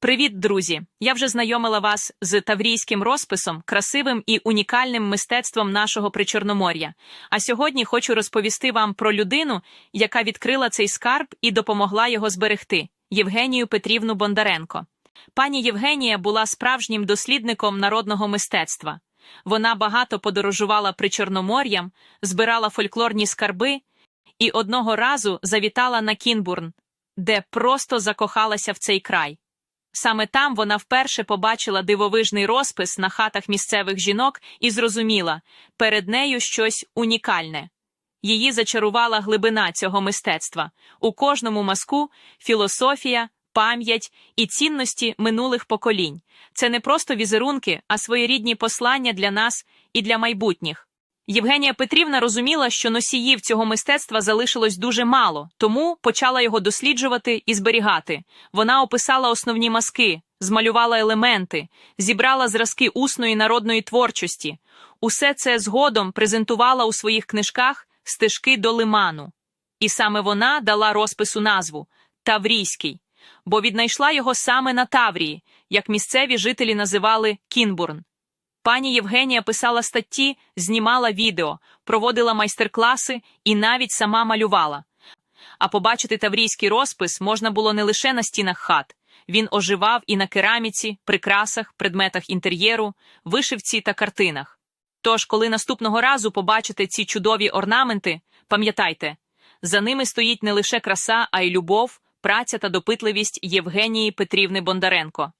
Привіт, друзі! Я вже знайомила вас з таврійським розписом, красивим і унікальним мистецтвом нашого причорномор'я. А сьогодні хочу розповісти вам про людину, яка відкрила цей скарб і допомогла його зберегти Євгенію Петрівну Бондаренко. Пані Євгенія була справжнім дослідником народного мистецтва. Вона багато подорожувала причорномор'ям, збирала фольклорні скарби і одного разу завітала на Кінбурн, де просто закохалася в цей край. Саме там вона вперше побачила дивовижний розпис на хатах місцевих жінок і зрозуміла перед нею щось унікальне. Її зачарувала глибина цього мистецтва. У кожному мазку філософія, пам'ять і цінності минулих поколінь. Це не просто візерунки, а своєрідні послання для нас і для майбутніх. Євгенія Петрівна розуміла, що носіїв цього мистецтва залишилось дуже мало, тому почала його досліджувати і зберігати. Вона описала основні мазки, змалювала елементи, зібрала зразки усної народної творчості. Усе це згодом презентувала у своїх книжках стежки до лиману. І саме вона дала розпису назву Таврійський, бо віднайшла його саме на Таврії, як місцеві жителі називали Кінбурн. Пані Євгенія писала статті, знімала відео, проводила майстер-класи і навіть сама малювала. А побачити таврійський розпис можна було не лише на стінах хат. Він оживав і на кераміці, прикрасах, предметах інтер'єру, вишивці та картинах. Тож, коли наступного разу побачите ці чудові орнаменти, пам'ятайте, за ними стоїть не лише краса, а й любов, праця та допитливість Євгенії Петрівни Бондаренко.